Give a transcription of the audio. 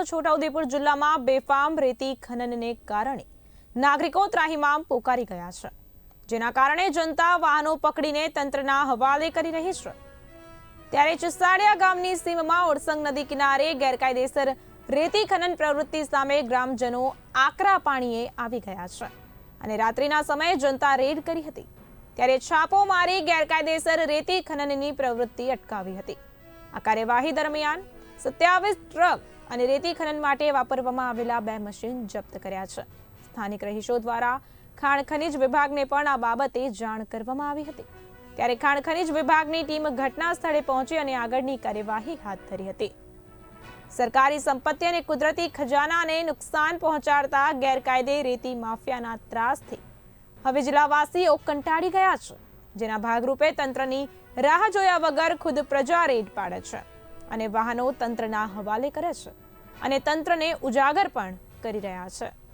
તો છોટાઉદેપુર જિલ્લામાં બેફામ રેતી ખનનને કારણે નાગરિકો ત્રાહિમામ પોકારી ગયા છે. જેના કારણે જનતા વાહનો પકડીને તંત્રના હવાલે કરી રહી છે. ત્યારે ચિસાડિયા ગામની સીમમાં ઓરસંગ નદી કિનારે ગેરકાયદેસર રેતી ખનન પ્રવૃત્તિ સામે ગ્રામજનો આકરા પાણીએ આવી ગયા છે. અને રાત્રિના સમયે જનતા રેડ કરી હતી. ત્યારે છાપો મારી ગેરકાયદેસર રેતી ખનનની પ્રવૃત્તિ અટકાવી હતી. આ કાર્યવાહી દરમિયાન સત્યાવીસ ટ્રક અને રેતી ખનન માટે વાપરવામાં આવેલા બે મશીન જપ્ત કર્યા છે. સ્થાનિક રહીશો દ્વારા ખાણ ખનિજ વિભાગને પણ આ બાબતે જાણ કરવામાં આવી હતી. ત્યારે ખાણ ખનિજ વિભાગની ટીમ ઘટના સ્થળે પહોંચી અને આગળની કાર્યવાહી હાથ ધરી હતી. સરકારી સંપત્તિ અને કુદરતી ખજાનાને નુકસાન પહોંચાડતા ગેરકાયદે રેતી માફિયાના ત્રાસથી હવે જિલ્લાવાસીઓ કંટાળી ગયા છે, જેના ભાગરૂપે તંત્રની રાહ જોયા વગર ખુદ પ્રજા રેડ પાડે છે. અને વાહનો તંત્રના હવાલે કરે છે. અને તંત્રને ઉજાગર પણ કરી રહ્યા છે.